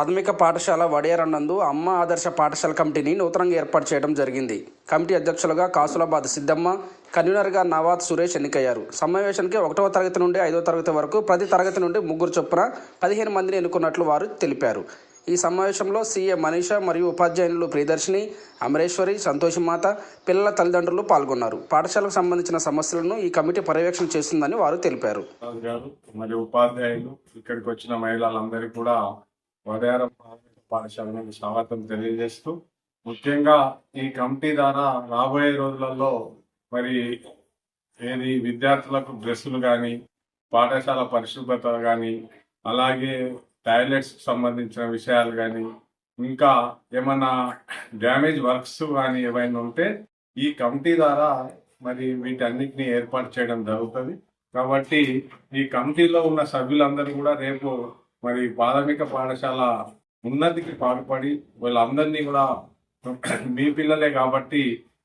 ప్రాథమిక పాఠశాల వడియారన్నందు అమ్మ ఆదర్శ పాఠశాల కమిటీని నూతనంగా ఏర్పాటు చేయడం జరిగింది. కమిటీ అధ్యక్షులుగా కాసులాబాద్ సిద్దమ్మ కన్వీనర్గా నవాద్ సురేష్ ఎన్నికయ్యారు. సమావేశానికి ఒకటవ తరగతి నుండి ఐదవ తరగతి వరకు ప్రతి తరగతి నుండి ముగ్గురు చొప్పున పదిహేను మందిని ఎన్నుకున్నట్లు వారు తెలిపారు. ఈ సమావేశంలో సీఏ మనీషా మరియు ఉపాధ్యాయులు ప్రియదర్శిని అమరేశ్వరి సంతోషమాత పిల్లల తల్లిదండ్రులు పాల్గొన్నారు. పాఠశాలకు సంబంధించిన సమస్యలను ఈ కమిటీ పర్యవేక్షణ చేస్తుందని వారు తెలిపారు. మరియు ఉపాధ్యాయులు ఇక్కడికి వచ్చిన మహిళలందరికీ కూడా ఉదయారం ప్రాథమిక పాఠశాల స్వాగతం తెలియజేస్తూ ముఖ్యంగా ఈ కమిటీ ద్వారా రాబోయే రోజులలో మరి ఏది విద్యార్థులకు డ్రెస్సులు కానీ పాఠశాల పరిశుభ్రత కానీ అలాగే టాయిలెట్స్ సంబంధించిన విషయాలు కానీ ఇంకా ఏమైనా డ్యామేజ్ వర్క్స్ కానీ ఏమైనా ఉంటే ఈ కమిటీ ద్వారా మరి వీటన్నిటిని ఏర్పాటు చేయడం జరుగుతుంది. కాబట్టి ఈ కమిటీలో ఉన్న సభ్యులందరూ కూడా రేపు మరి ప్రాథమిక పాఠశాల ఉన్నతికి పాటుపడి వీళ్ళందరినీ కూడా మీ పిల్లలే కాబట్టి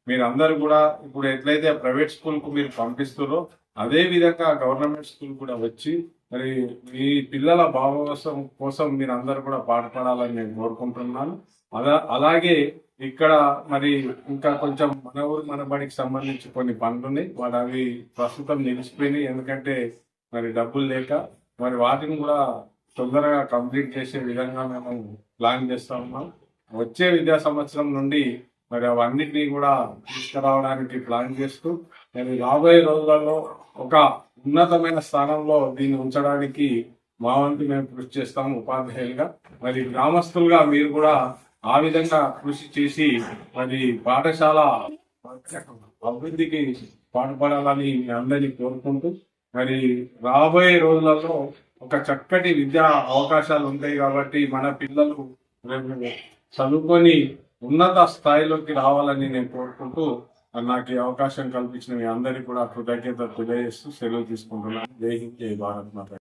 మీరందరూ కూడా ఇప్పుడు ఎట్లయితే ప్రైవేట్ స్కూల్కు మీరు పంపిస్తారో అదే విధంగా గవర్నమెంట్ స్కూల్ కూడా వచ్చి మరి మీ పిల్లల భావోసం కోసం మీరు అందరు కూడా పాటుపడాలని నేను కోరుకుంటున్నాను. అలా అలాగే ఇక్కడ మరి ఇంకా కొంచెం మన ఊరు మన బడికి సంబంధించి కొన్ని పనులు ఉన్నాయి అవి ప్రస్తుతం నిలిచిపోయినాయి. ఎందుకంటే మరి డబ్బులు లేక మరి వాటిని కూడా తొందరగా కంప్లీట్ చేసే విధంగా మేము ప్లాన్ చేస్తా ఉన్నాం. వచ్చే విద్యా సంవత్సరం నుండి మరి అవన్నిటినీ కూడా తీసుకురావడానికి ప్లాన్ చేస్తూ మరి రాబోయే రోజులలో ఒక ఉన్నతమైన స్థానంలో దీన్ని ఉంచడానికి మా వంతు మేము కృషి చేస్తాము ఉపాధ్యాయులుగా. మరి గ్రామస్తులుగా మీరు కూడా ఆ విధంగా కృషి చేసి మరి పాఠశాల అభివృద్ధికి పాటుపడాలని మీ అందరినీ కోరుకుంటూ మరి రాబోయే రోజులలో ఒక చక్కటి విద్యా అవకాశాలు ఉంటాయి కాబట్టి మన పిల్లలు చదువుకొని ఉన్నత స్థాయిలోకి రావాలని నేను కోరుకుంటూ నాకు ఈ అవకాశం కల్పించిన మీ అందరికీ కూడా కృతజ్ఞత తెలియజేస్తూ సెలవు తీసుకుంటున్నాను. జై హింద్ జై భారత్ మాత